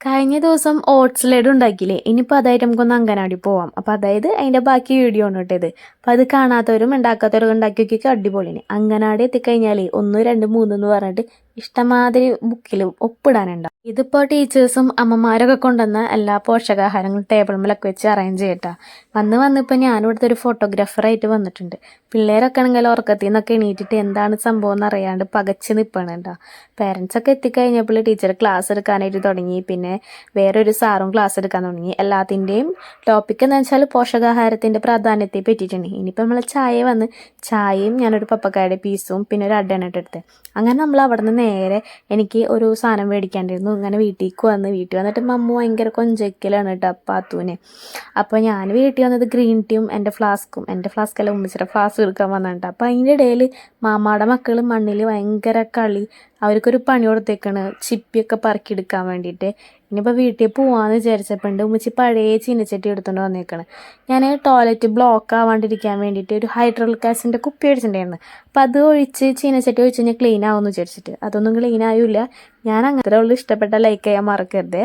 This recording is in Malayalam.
K കഴിഞ്ഞ ദിവസം ഓട്സ് ലഡു ഉണ്ടാക്കിയില്ലേ? ഇനിയിപ്പോൾ അതായിട്ട് നമുക്കൊന്ന് അങ്കനാടി പോവാം. അപ്പോൾ അതായത് അതിന്റെ ബാക്കി വീഡിയോ ആണ് കേട്ടത് അപ്പോൾ അത് കാണാത്തവരും ഉണ്ടാക്കാത്തവരും ഉണ്ടാക്കി നോക്കിയൊക്കെ അടിപൊളിയാണ്. അങ്കനാടി എത്തിക്കഴിഞ്ഞാൽ ഒന്ന് രണ്ട് മൂന്ന് എന്ന് പറഞ്ഞിട്ട് ഇഷ്ടമാതിരി ബുക്കിൽ ഒപ്പിടാനുണ്ടാവും ഇതിപ്പോൾ ടീച്ചേഴ്സും അമ്മമാരൊക്കെ കൊണ്ടുവന്ന എല്ലാ പോഷകാഹാരങ്ങളും ടേബിൾ മേലൊക്കെ വെച്ച് അറേഞ്ച് ചെയ്യട്ടാ. വന്ന് വന്നിപ്പോൾ ഞാൻ ഇവിടുത്തെ ഒരു ഫോട്ടോഗ്രാഫറായിട്ട് വന്നിട്ടുണ്ട്. പിള്ളേരൊക്കെ ആണെങ്കിൽ ഉറക്കത്തിൽ നിന്നൊക്കെ എണീറ്റിട്ട് എന്താണ് സംഭവം എന്ന് അറിയാണ്ട് പകച്ച് നിൽപ്പണം കേട്ടോ. പേരൻസൊക്കെ എത്തിക്കഴിഞ്ഞപ്പോൾ ടീച്ചർ ക്ലാസ് എടുക്കാനായിട്ട് തുടങ്ങി. പിന്നെ വേറൊരു സാറും ക്ലാസ് എടുക്കാൻ തുടങ്ങി. എല്ലാത്തിന്റെയും ടോപ്പിക് എന്ന് വെച്ചാൽ പോഷകാഹാരത്തിന്റെ പ്രാധാന്യത്തെ പറ്റിയിട്ടുണ്ട്. ഇനിയിപ്പോൾ നമ്മൾ ചായ വന്ന് ചായയും ഞാനൊരു പപ്പക്കായുടെ പീസും പിന്നെ ഒരു അഡ്ഡനായിട്ട് എടുത്തത് അങ്ങനെ നമ്മൾ അവിടെ നിന്ന് നേരെ എനിക്ക് ഒരു സാധനം മേടിക്കാണ്ടിരുന്നു. ഇങ്ങനെ വീട്ടിലേക്ക് വന്ന് വീട്ടിൽ വന്നിട്ട് മമ്മ ഭയങ്കര കൊഞ്ചക്കലാണ് കേട്ടോ അപ്പാത്തൂനെ അപ്പോൾ ഞാൻ വീട്ടിൽ വന്നത് ഗ്രീൻ ടീയും എന്റെ ഫ്ലാസ്ക്കും എന്റെ ഫ്ലാസ്കല്ല ഉമ്മിച്ചിട്ട് ഫ്ലാസ്ക് എടുക്കാൻ വന്നിട്ട് അപ്പോൾ അതിന്റെ ഇടയിൽ മാമാടെ മക്കൾ മണ്ണിൽ ഭയങ്കര കളി അവർക്കൊരു പണി കൊടുത്തേക്കാണ് ചിപ്പിയൊക്കെ പറക്കിയെടുക്കാൻ വേണ്ടിയിട്ട്. ഇനിയിപ്പോൾ വീട്ടിൽ പോവാന്ന് വിചാരിച്ചപ്പോണ്ട് ഉമ്മച്ചി പഴയ ചീനച്ചട്ടി എടുത്തുകൊണ്ട് വന്നേക്കാണ്. ഞാൻ ടോയ്ലറ്റ് ബ്ലോക്ക് ആവാണ്ടിരിക്കാൻ വേണ്ടിയിട്ട് ഒരു ഹൈഡ്രോളിക് ആസിഡിന്റെ കുപ്പി അടിച്ചിട്ടുണ്ടായിരുന്നു. അപ്പോൾ അത് ഒഴിച്ച് ചീനച്ചട്ടി ഒഴിച്ച് കഴിഞ്ഞാൽ ക്ലീൻ ആവുമെന്ന് വിചാരിച്ചിട്ട്. അതൊന്നും ക്ലീൻ ആയില്ല. ഞാൻ അങ്ങനത്തെ ഉള്ളു ഇഷ്ടപ്പെട്ട ലൈക്ക് ചെയ്യാൻ മറക്കരുതേ.